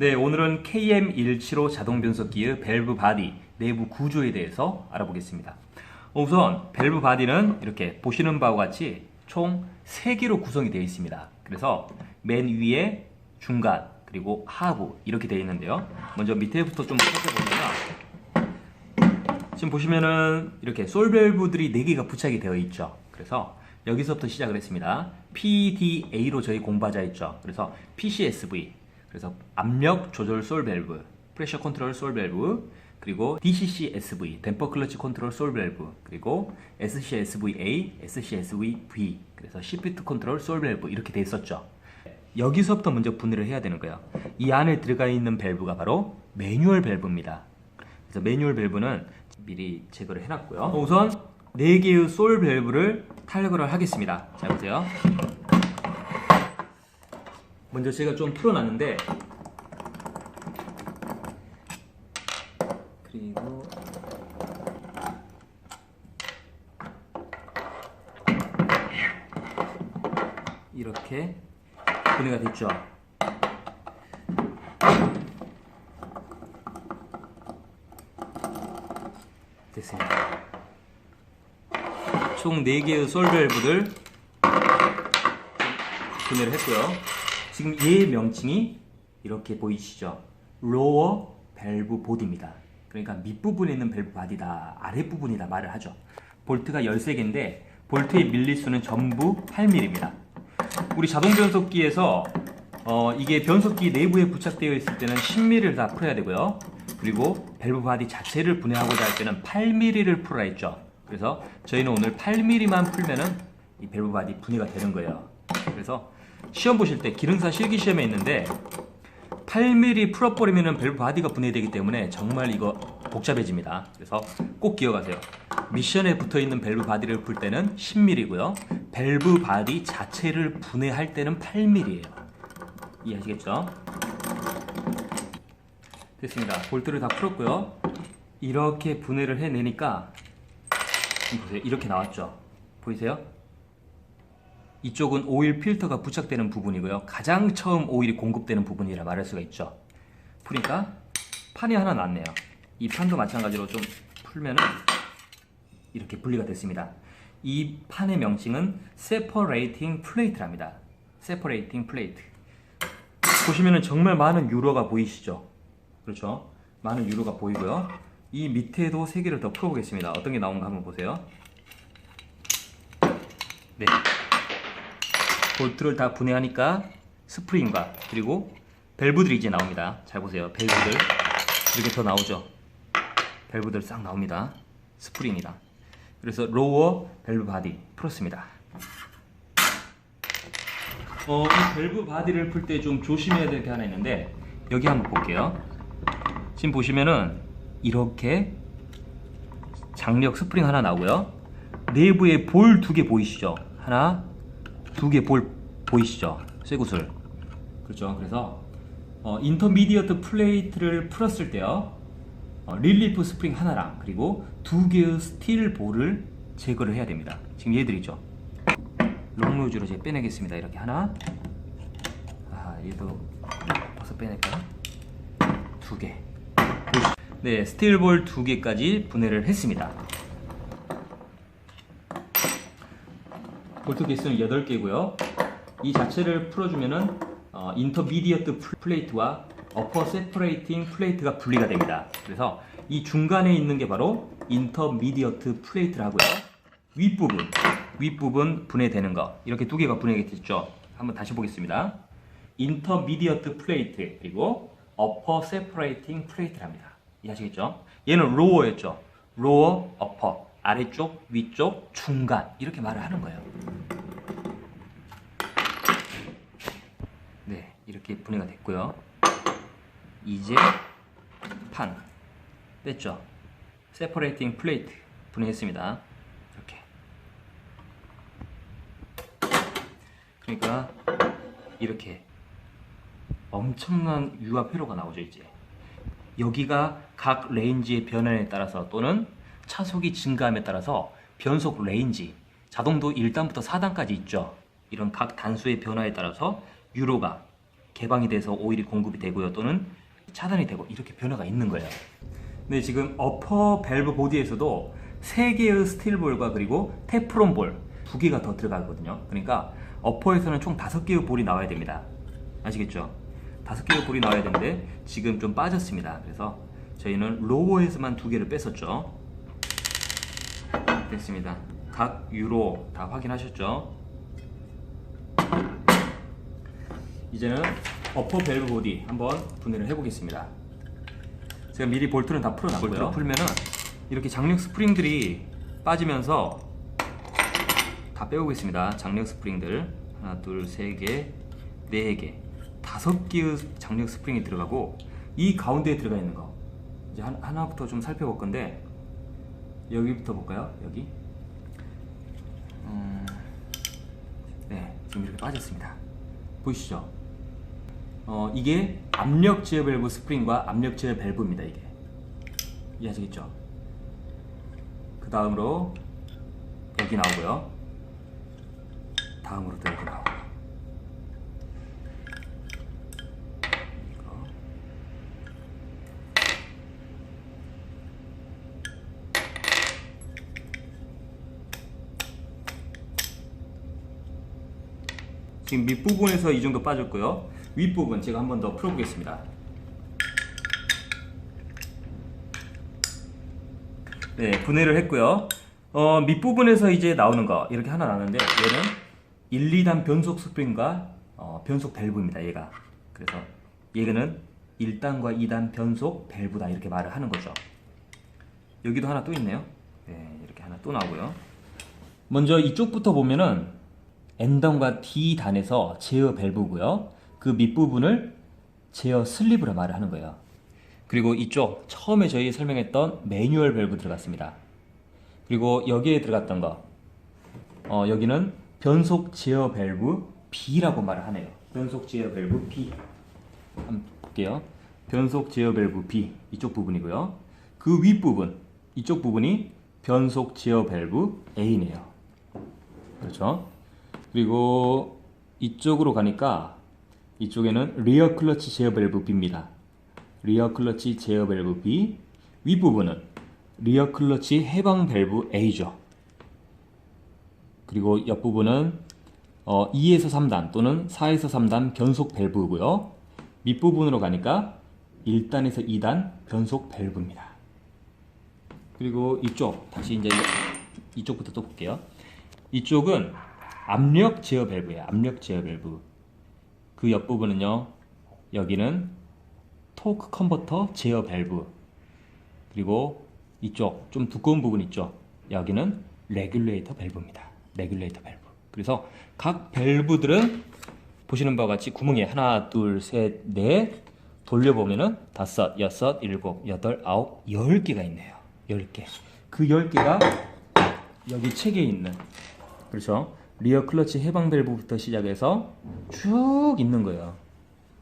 네, 오늘은 KM175 자동 변속기의 밸브 바디 내부 구조에 대해서 알아보겠습니다. 우선 밸브 바디는 이렇게 보시는 바와 같이 총 3개로 구성이 되어 있습니다. 그래서 맨 위에 중간 그리고 하부 이렇게 되어 있는데요. 먼저 밑에부터 좀 살펴보면 지금 보시면은 이렇게 솔밸브들이 4개가 부착이 되어 있죠. 그래서 여기서부터 시작을 했습니다. PDA로 저희 공부하자 했죠. 그래서 PCSV, 그래서 압력 조절 솔 밸브, 프레셔 컨트롤 솔 밸브, 그리고 DCCSV, 댐퍼 클러치 컨트롤 솔 밸브, 그리고 SCSVA, SCSVB, 그래서 시프트 컨트롤 솔 밸브 이렇게 돼 있었죠. 여기서부터 먼저 분해를 해야 되는 거예요. 이 안에 들어가 있는 밸브가 바로 매뉴얼 밸브입니다. 그래서 매뉴얼 밸브는 미리 제거를 해놨고요. 우선 4개의 솔 밸브를 탈거를 하겠습니다. 자 보세요. 먼저 제가 좀 풀어놨는데 그리고 이렇게 분해가 됐죠. 됐습니다. 총 4개의 솔밸브를 분해를 했고요. 지금 얘 명칭이 이렇게 보이시죠? 로어 밸브 보디입니다. 그러니까 밑부분에 있는 밸브 바디다, 아랫부분이다 말을 하죠. 볼트가 13개인데 볼트의 밀리수는 전부 8mm입니다. 우리 자동 변속기에서 어, 이게 변속기 내부에 부착되어 있을 때는 10mm를 다 풀어야 되고요. 그리고 밸브 바디 자체를 분해하고자 할 때는 8mm를 풀어야 했죠. 그래서 저희는 오늘 8mm만 풀면은 이 밸브 바디 분해가 되는 거예요. 그래서 시험 보실 때 기능사 실기 시험에 있는데 8mm 풀어버리면은 밸브 바디가 분해되기 때문에 정말 이거 복잡해집니다. 그래서 꼭 기억하세요. 미션에 붙어 있는 밸브 바디를 풀 때는 10mm고요. 밸브 바디 자체를 분해할 때는 8mm예요. 이해하시겠죠? 됐습니다. 볼트를 다 풀었고요. 이렇게 분해를 해내니까 보세요. 이렇게 나왔죠. 보이세요? 이쪽은 오일 필터가 부착되는 부분이고요. 가장 처음 오일이 공급되는 부분이라 말할 수가 있죠. 그러니까 판이 하나 났네요. 이 판도 마찬가지로 좀 풀면은 이렇게 분리가 됐습니다. 이 판의 명칭은 separating plate랍니다. separating plate. 보시면은 정말 많은 유로가 보이시죠? 그렇죠? 많은 유로가 보이고요. 이 밑에도 세 개를 더 풀어보겠습니다. 어떤 게 나오는가 한번 보세요. 네. 볼트를 다 분해하니까 스프링과 그리고 밸브들이 이제 나옵니다. 잘 보세요. 밸브들 이렇게 더 나오죠. 밸브들 싹 나옵니다. 스프링이다. 그래서 로어 밸브 바디 풀었습니다. 어, 이 밸브 바디를 풀 때 좀 조심해야 될 게 하나 있는데 여기 한번 볼게요. 지금 보시면은 이렇게 장력 스프링 하나 나오고요. 내부에 볼 두 개 보이시죠? 하나, 두 개 볼 보이시죠? 쇠구슬. 그렇죠. 그래서 어, 인터미디어트 플레이트를 풀었을 때요. 어, 릴리프 스프링 하나랑 그리고 두 개의 스틸 볼을 제거를 해야 됩니다. 지금 얘들이죠. 롱노즈로 제가 빼내겠습니다. 이렇게 하나. 아, 얘도 벌써 빼낼까요? 두 개. 네, 스틸볼 두 개까지 분해를 했습니다. 볼트 개수는 8개고요. 이 자체를 풀어주면은 어, 인터미디어트 플레이트와 어퍼 세퍼레이팅 플레이트가 분리가 됩니다. 그래서 이 중간에 있는 게 바로 인터미디어트 플레이트를 하고요. 윗부분, 윗부분 분해되는 거 이렇게 두 개가 분해가 됐죠. 한번 다시 보겠습니다. 인터미디어트 플레이트 그리고 어퍼 세퍼레이팅 플레이트를 합니다. 이해하시겠죠? 얘는 로어였죠. 로어, 어퍼, 아래쪽, 위쪽, 중간 이렇게 말을 하는 거예요. 네, 이렇게 분해가 됐고요. 이제 판 뺐죠. 세퍼레이팅 플레이트 분해했습니다. 이렇게. 그러니까 이렇게 엄청난 유압 회로가 나오죠 이제. 여기가 각 레인지의 변화에 따라서 또는 차속이 증가함에 따라서 변속 레인지, 자동도 1단부터 4단까지 있죠. 이런 각 단수의 변화에 따라서 유로가 개방이 돼서 오일이 공급이 되고요. 또는 차단이 되고 이렇게 변화가 있는 거예요. 근데 지금 어퍼 밸브 보디에서도 세 개의 스틸 볼과 그리고 테프론 볼 두 개가 더 들어가거든요. 그러니까 어퍼에서는 총 다섯 개의 볼이 나와야 됩니다. 아시겠죠? 다섯 개의 볼이 나와야 되는데 지금 좀 빠졌습니다. 그래서 저희는 로어에서만 두 개를 뺐었죠. 됐습니다. 각 유로 다 확인하셨죠? 이제는 어퍼 밸브 보디 한번 분해를 해보겠습니다. 제가 미리 볼트는 다 풀어놨고요. 볼트를 풀면은 이렇게 장력 스프링들이 빠지면서 다 빼오겠습니다. 장력 스프링들 하나, 둘, 세 개, 네 개, 다섯 개의 장력 스프링이 들어가고 이 가운데에 들어가 있는 거 이제 한- 하나부터 좀 살펴볼 건데 여기부터 볼까요? 여기. 음, 네, 지금 이렇게 빠졌습니다. 보이시죠? 어, 이게 압력 제어 밸브 스프링과 압력 제어 밸브입니다. 이게 이해하시겠죠? 그 다음으로 여기 나오고요. 다음으로 또 여기 나오고. 이거. 지금 밑부분에서 이 정도 빠졌고요. 윗부분 제가 한 번 더 풀어보겠습니다. 네, 분해를 했고요. 어, 밑부분에서 이제 나오는 거 이렇게 하나 나오는데 얘는 1, 2단 변속 스프링과 어, 변속 밸브입니다. 얘가. 그래서 얘는 1단과 2단 변속 밸브다 이렇게 말을 하는 거죠. 여기도 하나 또 있네요. 네, 이렇게 하나 또 나오고요. 먼저 이쪽부터 보면은 N단과 D단에서 제어 밸브고요. 그 밑부분을 제어 슬립으로 말을 하는 거예요. 그리고 이쪽 처음에 저희 설명했던 매뉴얼 밸브 들어갔습니다. 그리고 여기에 들어갔던 거 어, 여기는 변속 제어 밸브 B라고 말을 하네요. 변속 제어 밸브 B 한번 볼게요. 변속 제어 밸브 B 이쪽 부분이고요. 그 윗부분 이쪽 부분이 변속 제어 밸브 A네요. 그렇죠? 그리고 이쪽으로 가니까 이쪽에는 리어 클러치 제어 밸브 B입니다. 리어 클러치 제어 밸브 B 윗부분은 리어 클러치 해방 밸브 A죠. 그리고 옆부분은 어, 2에서 3단 또는 4에서 3단 변속 밸브고요. 밑부분으로 가니까 1단에서 2단 변속 밸브입니다. 그리고 이쪽 다시 이제 이쪽부터 또 볼게요. 이쪽은 압력 제어 밸브예요. 압력 제어 밸브. 그 옆부분은요. 여기는 토크 컨버터 제어 밸브. 그리고 이쪽 좀 두꺼운 부분 있죠. 여기는 레귤레이터 밸브입니다. 레귤레이터 밸브. 그래서 각 밸브들은 보시는 바와 같이 구멍이 하나, 둘, 셋, 넷 돌려보면은 다섯, 여섯, 일곱, 여덟, 아홉, 열 개가 있네요. 열 개. 그열 개가 여기 책에 있는 그렇죠. 리어 클러치 해방 밸브부터 시작해서 쭉 있는 거예요.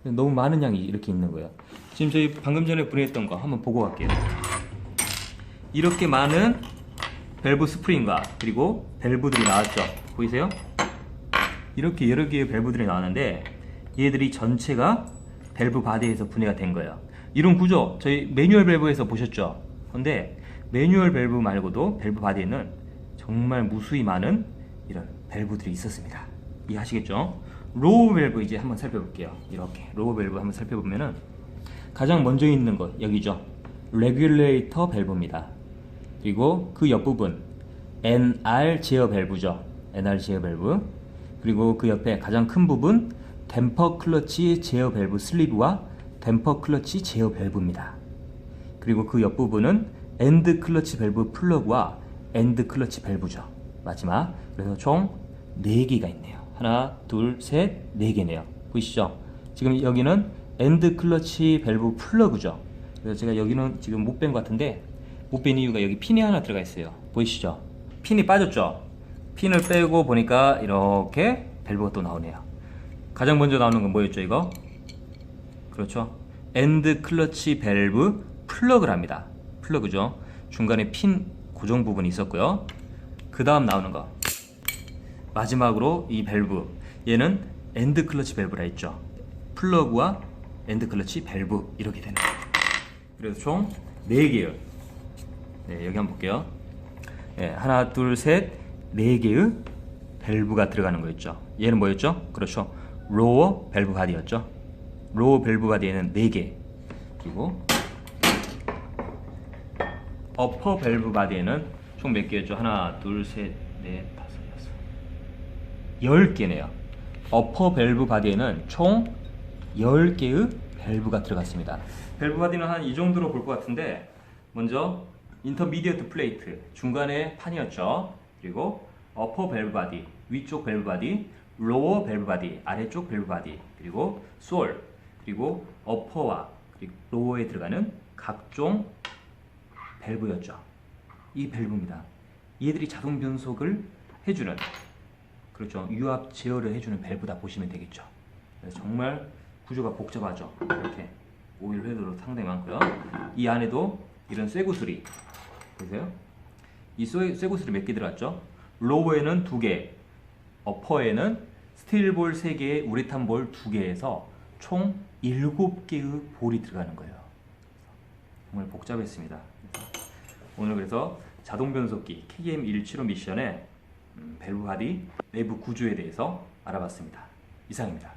너무 많은 양이 이렇게 있는 거예요. 지금 저희 방금 전에 분해했던 거 한번 보고 갈게요. 이렇게 많은 밸브 스프링과 그리고 밸브들이 나왔죠. 보이세요? 이렇게 여러 개의 밸브들이 나왔는데 얘들이 전체가 밸브 바디에서 분해가 된 거예요. 이런 구조 저희 매뉴얼 밸브에서 보셨죠? 근데 매뉴얼 밸브 말고도 밸브 바디에는 정말 무수히 많은 이런 밸브들이 있었습니다. 이해하시겠죠? 로우 밸브 이제 한번 살펴볼게요. 이렇게 로우 밸브 한번 살펴보면은 가장 먼저 있는 것 여기죠. 레귤레이터 밸브입니다. 그리고 그 옆부분 NR 제어 밸브죠. NR 제어 밸브. 그리고 그 옆에 가장 큰 부분 댐퍼 클러치 제어 밸브 슬리브와 댐퍼 클러치 제어 밸브입니다. 그리고 그 옆부분은 엔드 클러치 밸브 플러그와 엔드 클러치 밸브죠. 마지막. 그래서 총 4개가 있네요. 하나, 둘, 셋, 4개네요. 보이시죠? 지금 여기는 엔드 클러치 밸브 플러그죠. 그래서 제가 여기는 지금 못 뺀 것 같은데 못 뺀 이유가 여기 핀이 하나 들어가 있어요. 보이시죠? 핀이 빠졌죠? 핀을 빼고 보니까 이렇게 밸브가 또 나오네요. 가장 먼저 나오는 건 뭐였죠, 이거? 그렇죠. 엔드 클러치 밸브 플러그랍니다. 플러그죠. 중간에 핀 고정 부분이 있었고요. 그 다음 나오는 거. 마지막으로 이 밸브. 얘는 엔드 클러치 밸브라 했죠. 플러그와 엔드 클러치, 밸브 이렇게 되는. 그래서 총 4개의 네, 여기 한번 볼게요. 네, 하나, 둘, 셋, 네 개의 밸브가 들어가는 거였죠. 얘는 뭐였죠? 그렇죠. 로어 밸브 바디였죠. 로어 밸브 바디에는 4개. 그리고 어퍼 밸브 바디에는 총 몇 개였죠? 하나, 둘, 셋, 넷, 다섯, 여섯. 10개네요. 어퍼 밸브 바디에는 총 10개의 밸브가 들어갔습니다. 밸브 바디는 한 이 정도로 볼 것 같은데 먼저 인터미디어트 플레이트 중간에 판이었죠. 그리고 어퍼 밸브 바디 위쪽 밸브 바디 로어 밸브 바디 아래쪽 밸브 바디 그리고 솔 그리고 어퍼와 그리고 로어에 들어가는 각종 밸브였죠. 이 밸브입니다. 얘들이 자동 변속을 해주는 그렇죠. 유압 제어를 해주는 밸브다 보시면 되겠죠. 정말 구조가 복잡하죠. 이렇게 오일 회도도 상당히 많고요. 이 안에도 이런 쇠구슬이 보세요. 이 쇠, 쇠구슬이 몇 개 들어갔죠? 로우에는 두 개, 어퍼에는 스틸볼 세 개에 우레탄 볼두 개에서 총 일곱 개의 볼이 들어가는 거예요. 정말 복잡했습니다. 오늘 그래서 자동 변속기 KM175 미션의 음, 밸브 바디 내부 구조에 대해서 알아봤습니다. 이상입니다.